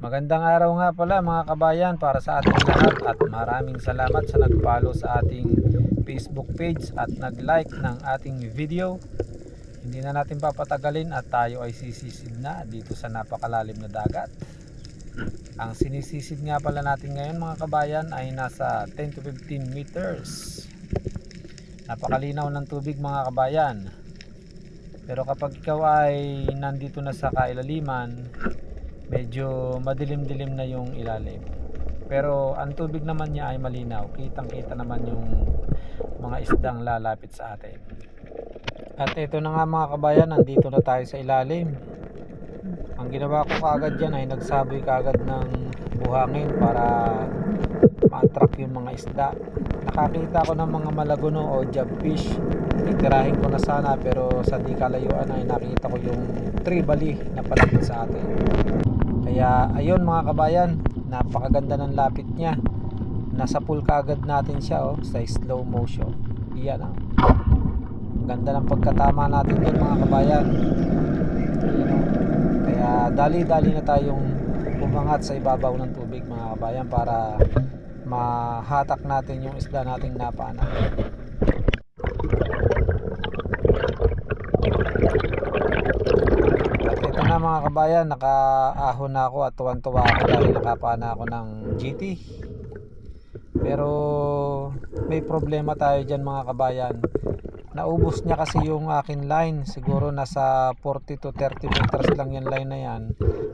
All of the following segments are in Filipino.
Magandang araw nga pala mga kabayan para sa ating lahat at maraming salamat sa nag-follow sa ating Facebook page at nag-like ng ating video. Hindi na natin papatagalin at tayo ay sisisid na dito sa napakalalim na dagat. Ang sinisisid nga pala natin ngayon mga kabayan ay nasa 10 to 15 meters. Napakalinaw ng tubig mga kabayan. Pero kapag ikaw ay nandito na sa kailaliman, medyo madilim-dilim na yung ilalim. Pero ang tubig naman niya ay malinaw. Kitang-kita naman yung mga isdang lalapit sa atin. At ito na nga mga kabayan, nandito na tayo sa ilalim. Ang ginawa ko kaagad dyan ay nagsaboy kaagad ng buhangin para ma-attract yung mga isda. Nakakita ko ng mga malaguno o jabfish. Titirahin ko na sana pero sa di kalayuan ay nakita ko yung tribali na palapit sa atin. Kaya ayun mga kabayan, napakaganda ng lapit niya. Nasa pool kaagad natin siya oh, sa slow motion. Iyan ah. Ang Ganda ng pagkatama natin dyan mga kabayan. Oh. Kaya dali-dali na tayong umangat sa ibabaw ng tubig mga kabayan para mahatak natin yung isda nating napana. At ito na mga kabayan, nakaahon na ako at tuwan-tuwa ako dahil nakapana ako ng GT. Pero may problema tayo dyan mga kabayan. Naubos niya kasi yung akin line. Siguro nasa 40 to 30 meters lang yung line na yan.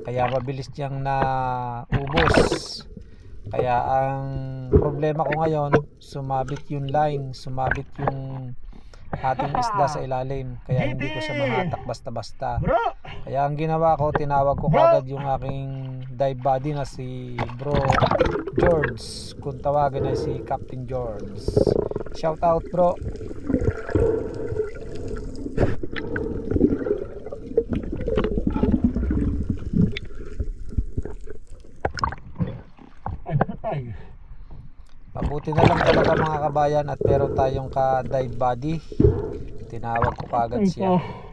Kaya mabilis niyang naubos. Kaya ang problema ko ngayon, sumabit yung line, sumabit yung ating isda sa ilalim. Kaya hindi ko siya mahatak basta-basta. Kaya ang ginawa ko, tinawag ko kagad yung aking dive buddy na si Bro George. Kung tawagin ay si Captain George. Shout out bro. Mabuti na lang talaga mga kabayan at meron tayong ka dive buddy. Tinawag ko kagad siya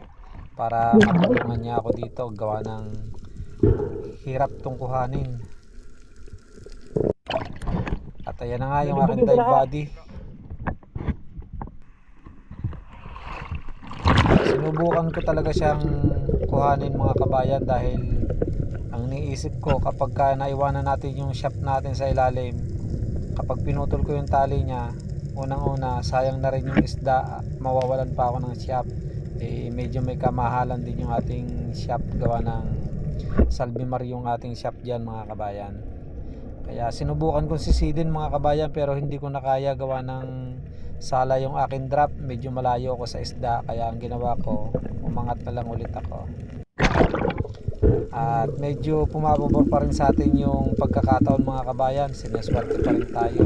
para matulungan niya ako dito gawa ng hirap tong kuhanin. At ayan na nga yung aking dive buddy. Sinubukan ko talaga siyang kuhanin mga kabayan dahil ang niisip ko kapag ka naiwanan natin yung shaft natin sa ilalim kapag pinutol ko yung tali niya unang una sayang na rin yung isda mawawalan pa ako ng shaft eh medyo may kamahalan din yung ating shaft gawa ng salbimar yung ating shaft dyan mga kabayan. Kaya sinubukan kong sisidin mga kabayan pero hindi ko na kaya gawa ng sala yung aking drop. Medyo malayo ako sa isda kaya ang ginawa ko umangat na lang ulit ako. At medyo pumapabor pa rin sa atin yung pagkakataon mga kabayan. Sineswerte pa rin tayo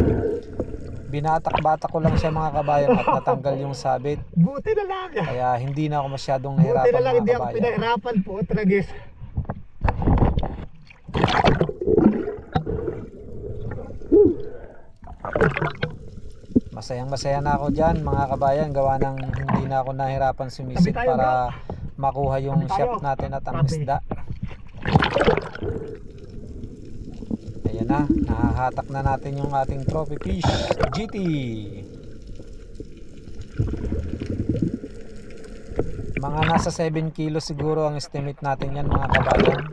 binatak-batak ko lang siya mga kabayan at natanggal yung sabit. Buti na lang. kaya hindi na ako masyadong Buti na nahirapan lang hindi ako pinahirapan po, tragis. masayang masaya na ako dyan mga kabayan. Gawa ng hindi na ako nahirapan sumisid para makuha yung shaft natin at ang isda na. Nahahatak na natin yung ating trophy fish GT mga nasa 7 kilo siguro ang estimate natin yan mga kabayan.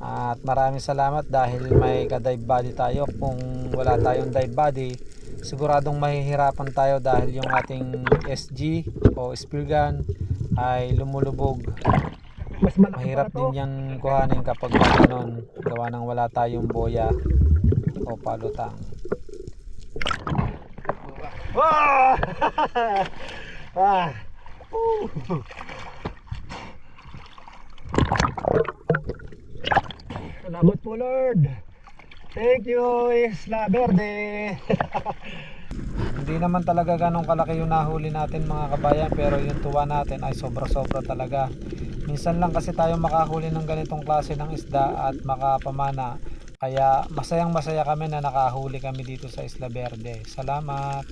At maraming salamat dahil may ka-dive body tayo. Kung wala tayong dive body siguradong mahihirapan tayo dahil yung ating SG o spear gun ay lumulubog Mas malaki mahirap din yan kuhanin kapag ganun gawa ng wala tayong boya o palutang Ah! ah! Uh. Salamat po Lord. Thank you, Isla Verde. hindi naman talaga ganong kalaki yung nahuli natin mga kabayan pero yung tuwa natin ay sobra sobra talaga minsan lang kasi tayo makahuli ng ganitong klase ng isda at makapamana. Kaya masayang masaya kami na nakahuli kami dito sa Isla Verde. Salamat